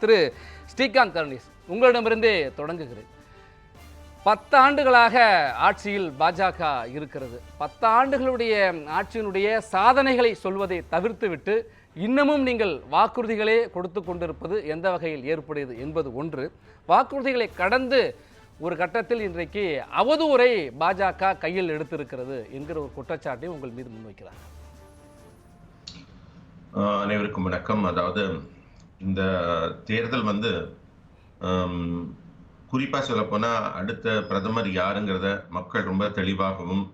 திரு ஸ்ரீகாந்த் கருணீஸ் உங்களிடமிருந்தே தொடங்குகிறேன். பத்தாண்டுகளாக ஆட்சியில் பாஜக இருக்கிறது. பத்தாண்டுகளுடைய ஆட்சியினுடைய சாதனைகளை சொல்வதை தவிர்த்துவிட்டு இன்னமும் நீங்கள் வாக்குறுதிகளே கொடுத்து கொண்டிருப்பது எந்த வகையில் ஏற்புடையது என்பது ஒன்று. வாக்குறுதிகளை கடந்து ஒரு கட்டத்தில் இன்றைக்கு அவதூறை பாஜக கையில் எடுத்திருக்கிறது என்கிற ஒரு குற்றச்சாட்டை உங்கள் மீது முன்வைக்கிறார் அனைவருக்கும் வணக்கம். அதாவது இந்த தேர்தல் வந்து குறிப்பாக சொல்லப்போனால் சொல்ல அடுத்த பிரதமர் யாருங்கிறத மக்கள் ரொம்ப தெளிவாகவும்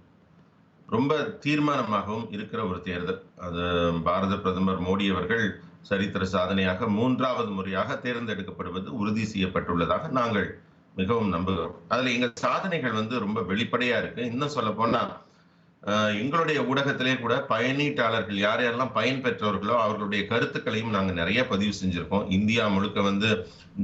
ரொம்ப தீர்மானமாகவும் இருக்கிற ஒரு தேர்தல். அது பாரத பிரதமர் மோடி அவர்கள் சரித்திர சாதனையாக மூன்றாவது முறையாக தேர்ந்தெடுக்கப்படுவது உறுதி செய்யப்பட்டுள்ளதாக நாங்கள் மிகவும் நம்புகிறோம். அதில் எங்கள் சாதனைகள் வந்து ரொம்ப வெளிப்படையாக இருக்குது இன்னும் சொல்ல எங்களுடைய ஊடகத்திலே கூட பயனீட்டாளர்கள் யார் யாரெல்லாம் பயன் பெற்றவர்களோ அவர்களுடைய கருத்துக்களையும் நாங்கள் நிறைய பதிவு செஞ்சுருக்கோம். இந்தியா முழுக்க வந்து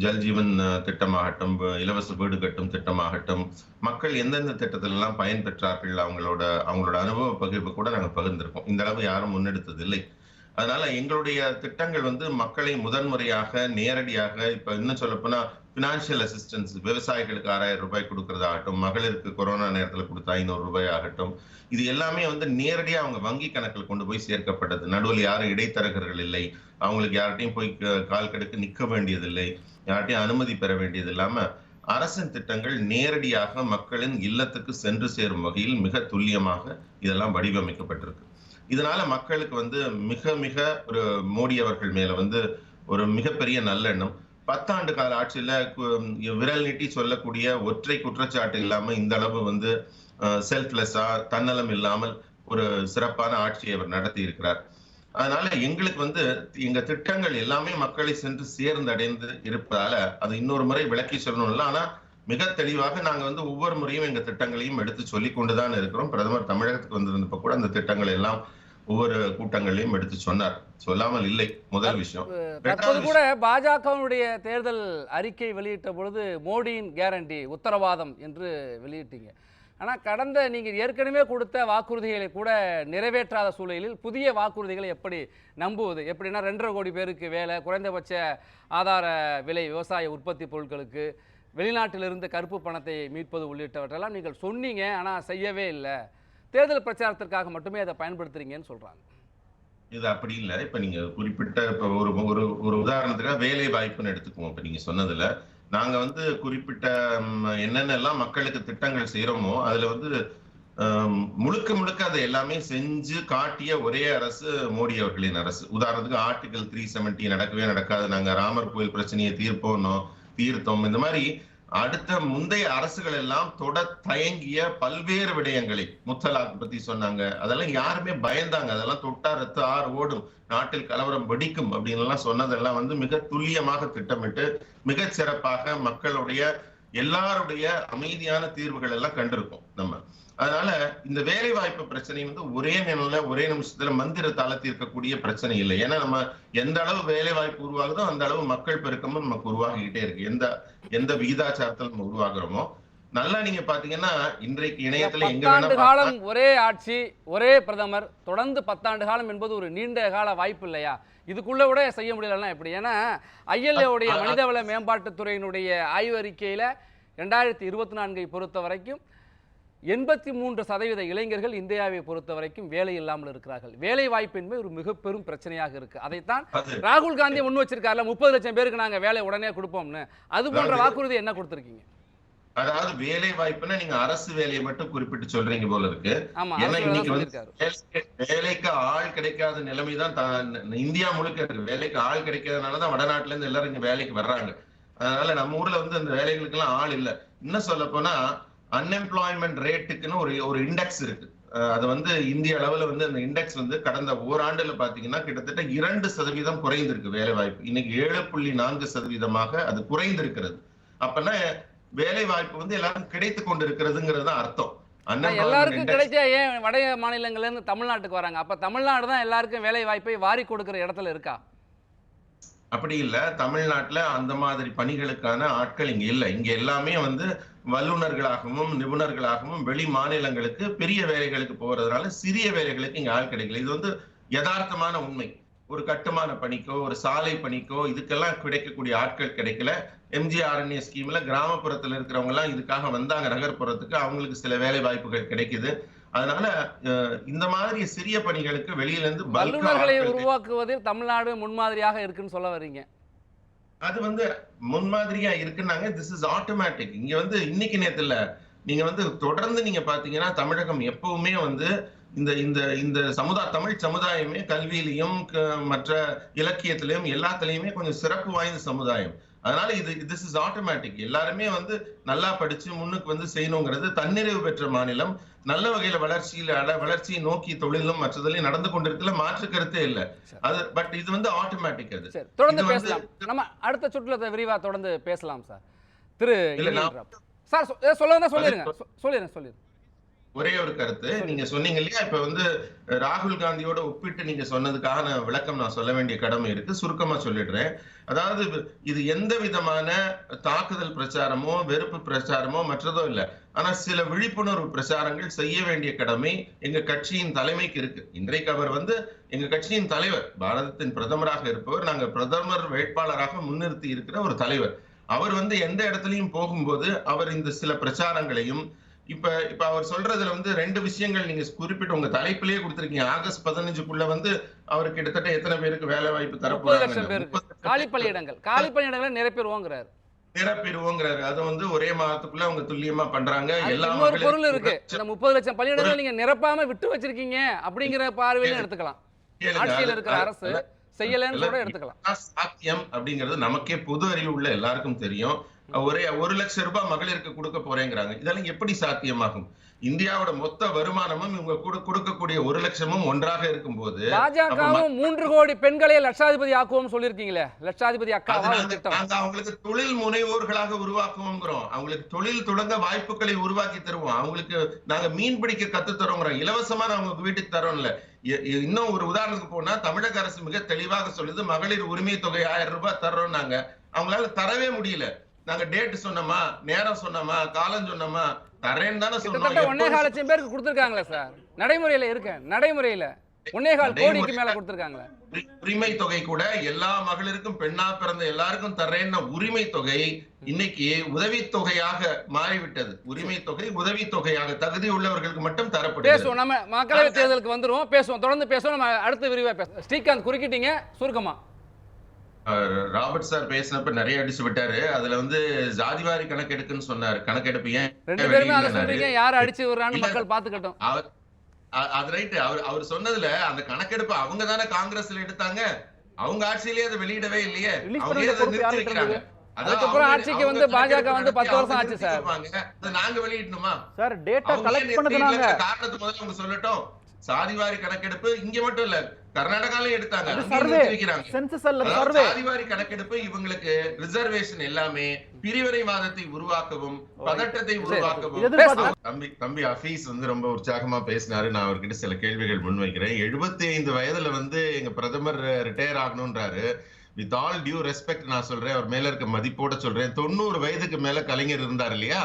ஜல்ஜீவன் திட்டமாகட்டும் இலவச வீடு கட்டும் திட்டமாகட்டும் மக்கள் எந்தெந்த திட்டத்திலெல்லாம் பயன் பெற்றார்கள் அவங்களோட அவங்களோட அனுபவ பகிர்வு கூட நாங்கள் பகிர்ந்திருக்கோம். இந்த அளவு யாரும் முன்னெடுத்தது இல்லை அதனால எங்களுடைய திட்டங்கள் வந்து மக்களை முதன்முறையாக நேரடியாக இப்ப இன்னும் சொல்ல போனா அசிஸ்டன்ஸ் விவசாயிகளுக்கு ஆறாயிரம் ரூபாய் கொடுக்கறதாகட்டும் மகளிருக்கு கொரோனா நேரத்துல கொடுத்த ஐநூறு ரூபாய் ஆகட்டும் இது எல்லாமே வந்து நேரடியாக அவங்க வங்கி கணக்கில் கொண்டு போய் சேர்க்கப்பட்டது. நடுவில் யாரும் இடைத்தரகர்கள் இல்லை. அவங்களுக்கு யார்கிட்டயும் போய் க- கால் கடுக்க நிக்க வேண்டியதில்லை. யார்கிட்டையும் அனுமதி பெற வேண்டியது இல்லாம அரசின் திட்டங்கள் நேரடியாக மக்களின் இல்லத்துக்கு சென்று சேரும் வகையில் மிக துல்லியமாக இதெல்லாம் வடிவமைக்கப்பட்டிருக்கு. இதனால மக்களுக்கு வந்து மிக மிக ஒரு மோடி அவர்கள் மேல வந்து ஒரு மிகப்பெரிய நல்லெண்ணம் பத்தாண்டு கால ஆட்சியில கு- விரல் நீட்டி சொல்லக்கூடிய ஒற்றை குற்றச்சாட்டு இல்லாம இந்த அளவு வந்து செல்ஃப்லெஸ்ஸா தன்னலம் இல்லாமல் ஒரு சிறப்பான ஆட்சியை அவர் நடத்தி இருக்கிறார். அதனால எங்களுக்கு வந்து எங்க திட்டங்கள் எல்லாமே மக்களை சென்று சேர்ந்தடைந்து இருப்பதால அது இன்னொரு முறை விளக்கி சொல்லணும்ல ஆனா மிக தெளிவாக நாங்க வந்து ஒவ்வொரு முறையும் எங்க திட்டங்களையும் எடுத்து சொல்லி கொண்டுதான் இருக்கிறோம். பிரதமர் தமிழகத்துக்கு வந்திருந்தப்ப கூட அந்த திட்டங்கள் எல்லாம் ஒவ்வொரு கூட்டங்களையும் எடுத்து சொன்னார். சொல்லாமல் இல்லை முதல் விஷயம். தற்போது கூட பாஜகவினுடைய தேர்தல் அறிக்கை வெளியிட்ட பொழுது மோடியின் கேரண்டி உத்தரவாதம் என்று வெளியிட்டீங்க. ஆனால் கடந்த நீங்கள் ஏற்கனவே கொடுத்த வாக்குறுதிகளை கூட நிறைவேற்றாத சூழலில் புதிய வாக்குறுதிகளை எப்படி நம்புவது? எப்படின்னா ரெண்டரை கோடி பேருக்கு வேலை குறைந்தபட்ச ஆதார விலை விவசாய உற்பத்தி பொருட்களுக்கு வெளிநாட்டிலிருந்து கருப்பு பணத்தை மீட்பது உள்ளிட்டவற்றெல்லாம் நீங்கள் சொன்னீங்க ஆனால் செய்யவே இல்லை. தேர்தல் பிரச்சாரத்திற்காக மட்டுமே அதை பயன்படுத்துறீங்கன்னு சொல்கிறாங்க இது அப்படி இல்லை. இப்ப நீங்க குறிப்பிட்ட இப்ப ஒரு ஒரு ஒரு உதாரணத்துக்காக வேலை வாய்ப்புன்னு எடுத்துக்குவோம். இப்ப நீங்க சொன்னதுல நாங்க வந்து குறிப்பிட்ட ம், என்னென்னலாம் மக்களுக்கு திட்டங்கள் செய்யறோமோ அதுல வந்து முழுக்க முழுக்க அதை எல்லாமே செஞ்சு காட்டிய ஒரே அரசு மோடி அவர்களின் அரசு. உதாரணத்துக்கு ஆர்டிகல் த்ரீ செவன்டி நடக்கவே நடக்காது. நாங்க ராமர் கோயில் பிரச்சனையை தீர்ப்போம் தீர்த்தோம். இந்த மாதிரி அடுத்த முந்தைய அரசுகள் எல்லாம் தொட தயங்கிய பல்வேறு விடயங்களை முத்தலாக் பத்தி சொன்னாங்க. அதெல்லாம் யாருமே பயந்தாங்க. அதெல்லாம் தொட்டா ரத்து ஆறு ஓடும். நாட்டில் கலவரம் வெடிக்கும் அப்படின்னு எல்லாம் சொன்னதெல்லாம் வந்து மிக துல்லியமாக திட்டமிட்டு மிக சிறப்பாக மக்களுடைய எல்லாருடைய அமைதியான தீர்வுகள் எல்லாம் கண்டிருக்கோம் நம்ம. அதனால இந்த வேலை வாய்ப்பு பிரச்சனை வந்து ஒரே நிலையில ஒரே நிமிஷத்துல மந்திர தாள தீர்க்கக்கூடிய பிரச்சனை இல்லை. ஏன்னா நம்ம எந்த அளவு வேலை வாய்ப்பு உருவாகுதோ அந்த அளவு மக்கள் பெருக்கமும் நமக்கு உருவாகிக்கிட்டே இருக்கு. எந்த எந்த விகிதாச்சாரத்தில் நம்ம உருவாகுறோமோ. நல்லா நீங்க பாத்தீங்கன்னா இன்றைக்கு இணையத்துல பத்தாண்டு காலம் ஒரே ஆட்சி ஒரே பிரதமர் தொடர்ந்து பத்தாண்டு காலம் என்பது ஒரு நீண்ட கால வாய்ப்பு இல்லையா? இதுக்குள்ள கூட செய்ய முடியலன்னா எப்படி? ஏன்னா ஐஎல்ஏவுடைய மனிதவள மேம்பாட்டுத் துறையினுடைய ஆய்வறிக்கையில ரெண்டாயிரத்தி இருபத்தி நான்கை பொறுத்த வரைக்கும் எண்பத்தி மூன்று சதவீத இளைஞர்கள் இந்தியாவை பொறுத்த வரைக்கும் வேலை இல்லாமல் இருக்கிறார்கள். வேலை வாய்ப்பின்மை ஒரு மிக பெரும் பிரச்சனையாக இருக்கு. அதைத்தான் அது. ராகுல் காந்தி முன் வச்சிருக்காருல முப்பது லட்சம் பேருக்கு நாங்க வேலை உடனே கொடுப்போம்னு. அது போன்ற வாக்குறுதி என்ன கொடுத்திருக்கீங்க? அதாவது வேலை வாய்ப்புன்னா நீங்க அரசு வேலையை மட்டும் குறிப்பிட்டு சொல்றீங்க போல இருக்கு. ஆமா ஏன்னா இன்னைக்கு வந்து வேலைக்கு- ஆள் கிடைக்காத நிலைமைதான் தான் இந்தியா முழுக்க இருக்கு. வேலைக்கு ஆள் கிடைக்காதனாலதான் வடநாட்டுல இருந்து எல்லாரும் இங்க வேலைக்கு வர்றாங்க. அதனால நம்ம ஊர்ல வந்து அந்த வேலைகளுக்கு எல்லாம் ஆள் இல்ல. இன்னும் சொல்ல போனா அன்எம்ப்ளாய்மெண்ட் ரேட்டுக்குன்னு ஒரு ஒரு இண்டெக்ஸ் இருக்கு. அது வந்து இந்திய அளவுல வந்து அந்த இண்டெக்ஸ் வந்து கடந்த ஓராண்டுல பாத்தீங்கன்னா கிட்டத்தட்ட இரண்டு சதவீதம் குறைந்திருக்கு வேலை வாய்ப்பு இன்னைக்கு ஏழு புள்ளி நான்கு சதவீதமாக அது குறைந்திருக்கிறது. அப்பனா வேலை வாய்ப்பு வந்து எல்லாரும் கிடைத்து கொண்டு இருக்கிறதுங்கிறது தான் அர்த்தம் எல்லாருக்கும் கிடைச்சா ஏன் வட மாநிலங்கள்ல இருந்து தமிழ்நாட்டுக்கு வராங்க? அப்ப தமிழ்நாடு தான் எல்லாருக்கும் வேலை வாய்ப்பை வாரி கொடுக்கிற இடத்துல இருக்கா? அப்படி இல்ல. தமிழ்நாட்டுல அந்த மாதிரி பணிகளுக்கான ஆட்கள் இங்க இல்ல. இங்க எல்லாமே வந்து வல்லுநர்களாகவும் நிபுணர்களாகவும் வெளி மாநிலங்களுக்கு பெரிய வேலைகளுக்கு போறதுனால சிறிய வேலைகளுக்கு இங்க ஆள் கிடைக்கல. இது வந்து யதார்த்தமான உண்மை. ஒரு கட்டுமான பணிக்கோ ஒரு சாலை பணிக்கோ இதுக்கெல்லாம் கிடைக்கக்கூடிய ஆட்கள் கிடைக்கல. எம்ஜிஆர்என்ஏ ஸ்கீம்ல கிராமப்புறத்துல இருக்கிறவங்க எல்லாம் இதுக்காக வந்தாங்க நகர்ப்புறத்துக்கு. அவங்களுக்கு சில வேலை வாய்ப்புகள் கிடைக்குது. அதனால இந்த மாதிரி சிறிய பணிகளுக்கு வெளியில இருந்து bulk ஆ வல்லுநர்களை உருவாக்குவதில் தமிழ்நாடு முன்மாதிரியாக இருக்குன்னு சொல்ல வர்றீங்க. அது வந்து முன்மாதிரியா இருக்குன்னாங்க. திஸ் இஸ் ஆட்டோமேட்டிக் இங்க வந்து இன்னைக்கு நேரத்துல இல்ல நீங்க வந்து தொடர்ந்து நீங்க பாத்தீங்கன்னா தமிழகம் எப்பவுமே வந்து இந்த இந்த இந்த சமுதாய தமிழ் சமுதாயமே கல்வியிலையும் மற்ற இலக்கியத்திலையும் எல்லாத்துலயுமே கொஞ்சம் சிறப்பு வாய்ந்த சமுதாயம். அதனால இது திஸ் இஸ் ஆட்டோமேட்டிக் எல்லாருமே வந்து நல்லா படிச்சு முன்னுக்கு வந்து செய்யணுங்கிறது தன்னிறைவு பெற்ற மாநிலம். நல்ல வகையில வளர்ச்சியில வளர்ச்சியை நோக்கி தொழிலும் மற்றதுலயும் நடந்து கொண்டிருக்கல மாற்று கருத்தே இல்ல. அது பட் இது வந்து ஆட்டோமேட்டிக் அது. தொடர்ந்து பேசலாம். நம்ம அடுத்த சுற்றுல விரிவா தொடர்ந்து பேசலாம் சார். திரு. சார் சொ- ஏ, சொல்ல வந்தா சொல்லிருங்க சொல்லிருங்க சொல்லிருங்க. ஒரே ஒரு கருத்து. நீங்க சொன்னீங்க இல்லையா? இப்ப வந்து ராகுல் காந்தியோட ஒப்பிட்டு நீங்க சொன்னதுக்கான விளக்கம் நான் சொல்ல வேண்டிய கடமை இருக்கு. சுருக்கமா சொல்லிடுறேன். அதாவது இது- எந்த விதமான தாக்குதல் பிரச்சாரமோ வெறுப்பு பிரச்சாரமோ மற்றதோ இல்ல. ஆனா சில விழிப்புணர்வு பிரச்சாரங்கள் செய்ய வேண்டிய கடமை எங்க கட்சியின் தலைமைக்கு இருக்கு. இன்றைக்கு அவர் வந்து எங்க கட்சியின் தலைவர். பாரதத்தின் பிரதமராக இருப்பவர் நாங்க பிரதமர் வேட்பாளராக முன்னிறுத்தி இருக்கிற ஒரு தலைவர். அவர் வந்து எந்த இடத்துலயும் போகும்போது அவர் இந்த சில பிரச்சாரங்களையும் இப்ப இப்ப அவர் சொல்றதுல வந்து ரெண்டு விஷயங்கள் நீங்க குறிப்பிட்டு உங்க தலைப்பிலேயே கொடுத்திருக்கீங்க. ஆகஸ்ட் பதினஞ்சுக்குள்ள வந்து அவர் கிட்டத்தட்ட எத்தனை பேருக்கு வேலை வாய்ப்பு தர முப்பது லட்சம் பேருக்கு. போறாங்க காலி பணியிடங்கள். காலி பணியிடங்களை நிரப்பிடுவோங்கிறார் நிரப்பிடுவோங்கிறாரு. அது வந்து ஒரே மாதத்துக்குள்ள அவங்க துல்லியமா பண்றாங்க. எல்லா பொருள் இருக்கு. இந்த முப்பது லட்சம் பணியிடங்களை நீங்க நிரப்பாம விட்டு வச்சிருக்கீங்க அப்படிங்கிற பார்வையில எடுத்துக்கலாம். ஆட்சியில் இருக்கிற அரசு செய்யலன்னு கூட எடுத்துக்கலாம். சாத்தியம் அப்படிங்கிறது நமக்கே பொது அறிவு உள்ள எல்லாருக்கும் தெரியும். ஒரே ஒரு லட்சம் ரூபாய் மகளிருக்கு கொடுக்க போறேங்கிறாங்க. இதெல்லாம் எப்படி சாத்தியமாகும்? இந்தியாவோட மொத்த வருமானமும் இவங்க கொடு- கொடுக்கக்கூடிய ஒரு லட்சமும் ஒன்றாக இருக்கும்போது பாஜகவும் மூன்று கோடி பெண்களை லட்சாதிபதி ஆக்குவோம் சொல்லியிருக்கீங்களே? லட்சாதிபதி ஒரு நாங்க- அவங்களுக்கு தொழில் முனைவோர்களாக உருவாக்குவோங்கிறோம். அவங்களுக்கு தொழில் தொடங்க வாய்ப்புகளை உருவாக்கி தருவோம். அவங்களுக்கு நாங்க மீன் பிடிக்க கத்து தரோங்கிறோம். இலவசமா நான் அவங்க வீட்டுக்கு தரோம்ல. இன்னும் ஒரு உதாரணத்துக்கு போனா தமிழக அரசு மிக தெளிவாக சொல்லுது மகளிர் உரிமை தொகை ஆயிரம் ரூபாய் தர்றோம் நாங்க. அவங்களால தரவே முடியல. நாங்க டேட் சொன்னோமா நேரம் சொன்னோமா காலம் சொன்னோமா தரேன்னு தானே கிட்டத்தட்ட ஒன்னே சொன்னோம் கால் லட்சம் பேருக்கு கொடுத்துருக்காங்களே சார். நடைமுறையில இருக்க நடைமுறையில. ஒன்னே கால் கோடிக்கு மேல கொடுத்துருக்காங்களே. உரி- உரிமை தொகை கூட எல்லா மகளிருக்கும் பெண்ணா பிறந்த எல்லாருக்கும் தர்றேன்ன உரிமை தொகை இன்னைக்கு உதவித் தொகையாக மாறிவிட்டது. உரிமை தொகை உதவித் தொகையாக தகுதி உள்ளவர்களுக்கு மட்டும் தரப்படுகிறது. பேசுவோம் நம்ம மக்களவை தேர்தலுக்கு வந்துருவோம் பேசுவோம். தொடர்ந்து பேசுவோம் நம்ம அடுத்து விரிவா பேசுவோம் ஸ்ரீகாந்த் குறுக்கிட்டீங்க சுருக்கமா. ராபர்ட் சார் பேசினப்ப நிறைய அடிச்சு விட்டாரு. அதுல வந்து ஜாதிவாரி கணக்கெடுக்குன்னு சொன்னாரு. கணக்கெடுப்பு ஏன் ரெண்டு பேருமே அதை வெளியிடனாரு? சொல்றீங்க யார் அடிச்சு விடுறான்னு. மக்கள் பாத்துக்கட்டும் அவர் அது ரைட் அவர் அவர் சொன்னதுல அந்த கணக்கெடுப்பு அவங்க தானே காங்கிரஸ்ல எடுத்தாங்க. அவங்க ஆட்சியிலேயே அதை வெளியிடவே இல்லையே. அவங்க அதை நிறுத்தி வைக்கிறாங்க அதுக்கப்புறம் ஆட்சிக்கு வந்து பாஜக வந்து பத்து வருஷம் ஆச்சு சார். நாங்க வெளியிடணுமா? சார் டேட்டா கலெக்ட் ஏன் பண்ணது நிறுத்தி நாங்க இல்ல, காரணத்தை முதல்ல அவங்க சொல்லட்டும். சாதிவாரி கணக்கெடுப்பு இங்க மட்டும் இல்ல. கர்நாடகாலயும் எடுத்தாங்க. சென்சஸ் அல்ல சாதிவாரி கணக்கெடுப்பு இவங்களுக்கு ரிசர்வேஷன் எல்லாமே பிரிவினைவாதத்தை உருவாக்கவும் பதட்டத்தை உருவாக்கவும். தம்பி தம்பி அஃபீஸ் வந்து ரொம்ப உற்சாகமா பேசினாரு. நான் அவர்கிட்ட சில கேள்விகள் முன்வைக்கிறேன். எழுபத்தி ஐந்து வயதுல வந்து எங்க பிரதமர் ரிட்டையர் ஆகணும்ன்றாரு. வித் ஆல் டியூ ரெஸ்பெக்ட் நான் சொல்றேன் அவர் மேல இருக்க மதிப்போட சொல்றேன். தொண்ணூறு வயதுக்கு மேல கலைஞர் இருந்தார் இல்லையா?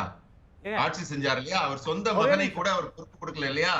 ஆட்சி செஞ்சார் இல்லையா? அவர் சொந்த மகனை. கூட அவர் பொறுப்பு கொடுக்கல இல்லையா?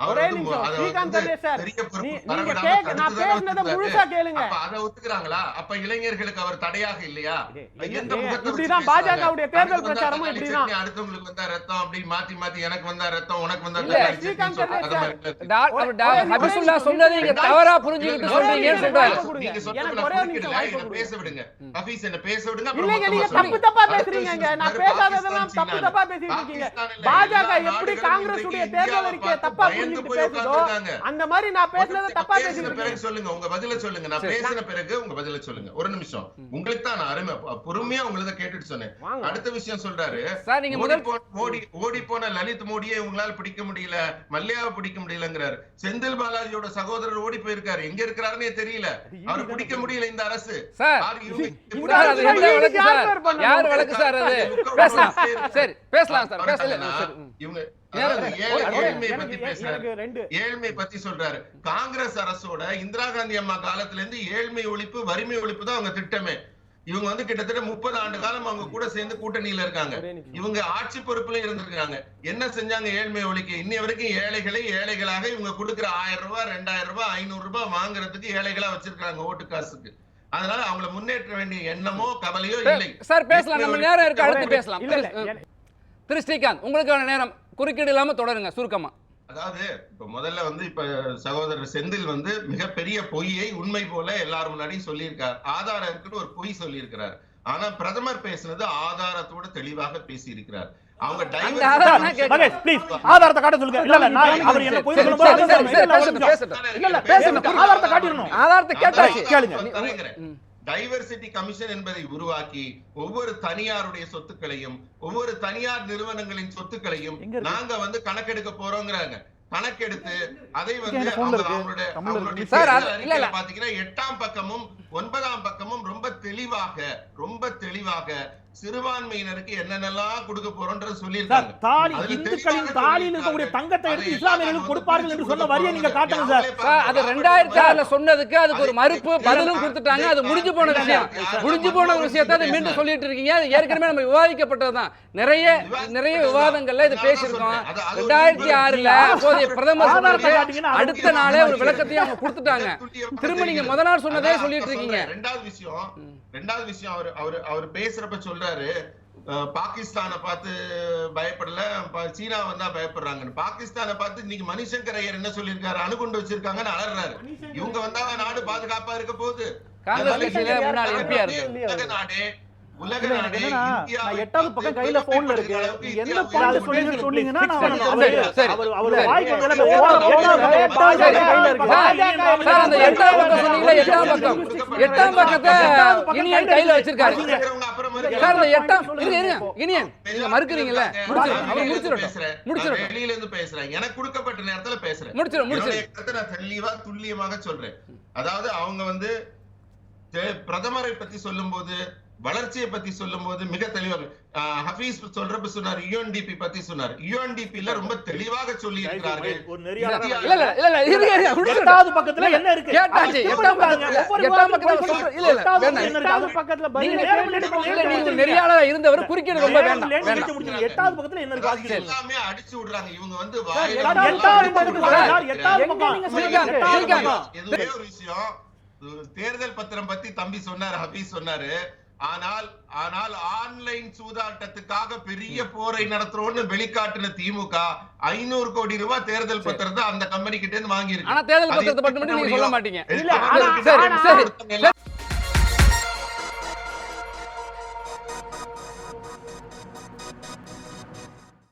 ஒரே நிமிஷம் அதை ஸ்ரீகாந்த் வந்து அண்ணே சார் பெரிய பொறுப்பு நீ- நீங்க வரவிடாம கேக்க நான் தடுத்து தானே பேசுனதை வச்சிருந்தாரு. முழுசா கேளுங்க அப்ப அதை ஒத்துக்கிறாங்களா அப்ப இளைஞர்களுக்கு அவர் தடையாக இல்லையா ஏய், எந்த ஏய், முகத்தை வச்சு இப்படிதான் பேசுறாங்க? பாஜகவுடைய தேர்தல் தனக்கு வந்தா பிரச்சாரமும் தக்காளி இப்படிதான் சட்னி, அடுத்தவங்களுக்கு வந்தா ரத்தம் அப்படி மாத்தி மாத்தி எனக்கு வந்தா ரத்தம் உனக்கு வந்தா இல்ல, தக்காளி சட்னி ஸ்ரீகாந்த் சொல்றது அண்ணே அது மாதிரி இல்ல. டா- ஒரே- டா- ஒரே ஹபிசுல்லா நிமிஷம் சொன்னதை நீங்க இல்ல, தவறா இல்ல, புரிஞ்சுக்கிட்டு இல்ல, சொல்றீங்கன்னு ஒரே சொல்றாரு நிமிஷம் கொடுங்க. நீங்க சொன்னதை எனக்கு நான் ஒரே நிமிஷம் குறுக்கிடல, வாய்ப்பு என்னை. பேச விடுங்க. ஹபீஸ் என்னை பேச விடுங்க, அப்புறம் இல்லைங்க நீங்க தப்பு பேசுறீங்க நான் பேசாததெல்லாம் தப்பு. தப்பா பேசிட்டு இருக்கீங்க பாஜக எப்படி இன்றைக்கு தேர்தல் பார்த்து தப்பா போய் பேசுதோ. அந்த மாதிரி நான் பேசுனதை தப்பா பேசிட்டு பிறகு சொல்லுங்க உங்க பதில சொல்லுங்க. நான். பேசின பிறகு உங்க பதில சொல்லுங்க. ஒரு நிமிஷம். உங்களுக்கு தான் நான் அருமை பொறுமையா உங்களுக்கு தான் கேட்டுட்டு சொன்னேன். அடுத்த விஷயம் சொல்றாரு. சார் நீங்க முதல் போ- ஓடி போன லலித் மோடியை உங்களால பிடிக்க முடியல மல்லையாவை பிடிக்க முடியலங்கிறாரு. செந்தில் பாலாஜியோட சகோதரர் ஓடி போயிருக்காரு. எங்க இருக்கிறாருன்னே தெரியல. அவரை பிடிக்க முடியல இந்த அரசு. சார் யார் வழக்கு அது? பேசலாம். பேசலாம். இவங்க ஏழ்மை பத்தி சொல்றாரு. காங்கிரஸ் அரசோட இந்திரா காந்தி அம்மா காலத்துல இருந்து ஏழ்மை ஒழிப்பு வறுமை ஒழிப்பு தான் அவங்க திட்டமே. இவங்க வந்து கிட்டத்தட்ட முப்பது ஆண்டு காலம் அவங்க கூட சேர்ந்து கூட்டணியில இருக்காங்க. இவங்க ஆட்சி பொறுப்புல இருந்திருக்காங்க என்ன செஞ்சாங்க ஏழ்மை ஒழிக்க? இன்னி வரைக்கும் ஏழைகளை ஏழைகளாக இவங்க கொடுக்கிற ஆயிரம் ரூபாய் ரெண்டாயிரம் ரூபாய் ஐநூறு ரூபாய் வாங்குறதுக்கு ஏழைகளா வச்சிருக்காங்க ஓட்டு காசுக்கு. அதனால அவங்கள முன்னேற்ற வேண்டிய எண்ணமோ கவலையோ இல்லை. சார் பேசலாம். நம்ம நேரம் இருக்கு. அடுத்து பேசலாம். திரு ஸ்ரீகாந்த் உங்களுக்கான நேரம். குறுக்கீடு இல்லாம தொடருங்க சுருக்கமா. அதாவது இப்ப முதல்ல வந்து இப்ப சகோதரர் செந்தில் வந்து மிகப்பெரிய பொய்யை உண்மை போல எல்லாரும் முன்னாடியும் சொல்லியிருக்கார். ஆதாரம் இருக்குன்னு ஒரு பொய் சொல்லியிருக்கிறார். ஆனா பிரதமர் பேசுனது ஆதாரத்தோட தெளிவாக. மகேஷ் ப்ளீஸ் ஆதாரத்தை காட்ட சொல்லுங்க. இல்ல இல்ல நான் அவர் என்ன போய் பேசணும் ஆதாரத்தை ஆதாரத்தை கேட்டாச்சு. கேளுங்க. டைவர்சிட்டி கமிஷன் என்பதை உருவாக்கி ஒவ்வொரு தனியாருடைய சொத்துக்களையும் ஒவ்வொரு தனியார் நிறுவனங்களின் சொத்துக்களையும்? நாங்க வந்து கணக்கெடுக்க போறோங்கிறாங்க கணக்கெடுத்து அதை வந்து? அவங்களுடைய பாத்தீங்கன்னா எட்டாம் பக்கமும் ஒன்பதாம் பக்கமும் ரொம்ப தெளிவாக ரொம்ப தெளிவாக சிறுபான்மையினருக்கு என்னென்னலாம் கொடுக்க போறோம்ன்றது சார் சொல்லியிருக்காங்க தாலி இந்துக்களின் தாலியில் இருக்கக்கூடிய. தங்கத்தை எடுத்து இஸ்லாமியர்களுக்கு கொடுப்பார்கள் என்று சொன்ன வரியை நீங்க காட்டுங்க சார். அது. ரெண்டாயிரத்தி ஆறுல சொன்னதுக்கு அதுக்கு ஒரு மறுப்பு பதிலும் கொடுத்துட்டாங்க. அது முடிஞ்சு போன விஷயம். முடிஞ்சு போன இல்ல, விஷயத்தை அதை மீண்டும். சொல்லிட்டு இருக்கீங்க. அது ஏற்கனவே நம்ம விவாதிக்கப்பட்டதுதான் நிறைய நிறைய விவாதங்கள்ல இது பேசியிருக்கோம். ஒரு ரெண்டாயிரத்தி ஆறுல அப்போதைய பிரதமர் அடுத்த நாளே ஒரு விளக்கத்தையும் அவங்க கொடுத்துட்டாங்க. திரும்ப நீங்க முத நாள் சொன்னதே சொல்லிட்டு சொல்றேன். ரெண்டாவது விஷயம் ரெண்டாவது விஷயம் அவர் அவர் அவர் பேசுறப்ப சொல்றாரு பாகிஸ்தானை பார்த்து பயப்படல சீனா வந்தா பயப்படுறாங்கன்னு. பாகிஸ்தானை பார்த்து இன்னைக்கு மணிசங்கர் ஐயர் என்ன சொல்லியிருக்காரு? அணுகுண்டு வச்சிருக்காங்கன்னு அலறாரு. இவங்க வந்தா நாடு பாதுகாப்பா இருக்க போகுது. நாடு எட்டாவது பக்கம் கையில போன்ல இருக்கு. எந்த. சொன்னீங்கன்னா அவரு- அவர். வாய்க்கு எட்டாவது சரி, கையில இருக்கு. சார், சார் அந்த எட்டாம் பக்கம் சொன்னீங்களா எட்டாம் பக்கம். எட்டாம் பக்கத்தை இனியன் கையில வச்சிருக்காரு. இருக்கிறவங்க அப்புறம் மறுக்க- சார் அந்த எட்டாம் இருங்க இருங்க இனியன். நீங்க மறுக்கிறீங்கல்ல அவர் வெளியில இருந்து பேசுறேன். எனக்கு கொடுக்கப்பட்ட நேரத்துல பேசுறேன். முடிச்சிடும் கருத்தை நான் தெளிவா துல்லியமாக சொல்றேன். அதாவது அவங்க வந்து பிரதமரை பத்தி சொல்லும்போது வளர்ச்சியை பத்தி சொல்லும்போது மிக தெளிவாக ஹபீஸ் சொல்றப்ப சொன்னார் யூஎன்டிபி பத்தி சொன்னார். யூஎன்டிபி ல ரொம்ப தெளிவாக சொல்லி இருக்கிறார்கள் எட்டாவது பக்கத்துல என்ன இருக்கு? இருந்தவர் குறுக்கீடு ரொம்ப வேண்டாம். எட்டாவது பக்கத்துல என்ன இருக்கு? எல்லாமே அடிச்சு விடுறாங்க. இவங்க வந்து எட்டாவது விஷயம் ஒரு தேர்தல் பத்திரம் பத்தி தம்பி சொன்னார் ஹபீஸ் சொன்னாரு. ஆனால் ஆனால் ஆன்லைன் சூதாட்டத்துக்காக பெரிய போரை நடத்துறோம்னு வெளிக்காட்டின திமுக ஐநூறு கோடி ரூபாய் தேர்தல் பத்திரத்தை அந்த கம்பெனி கிட்ட இருந்து வாங்கி ஆனா தேர்தல் பத்திரத்தை மட்டும் நீங்க சொல்ல மாட்டீங்க.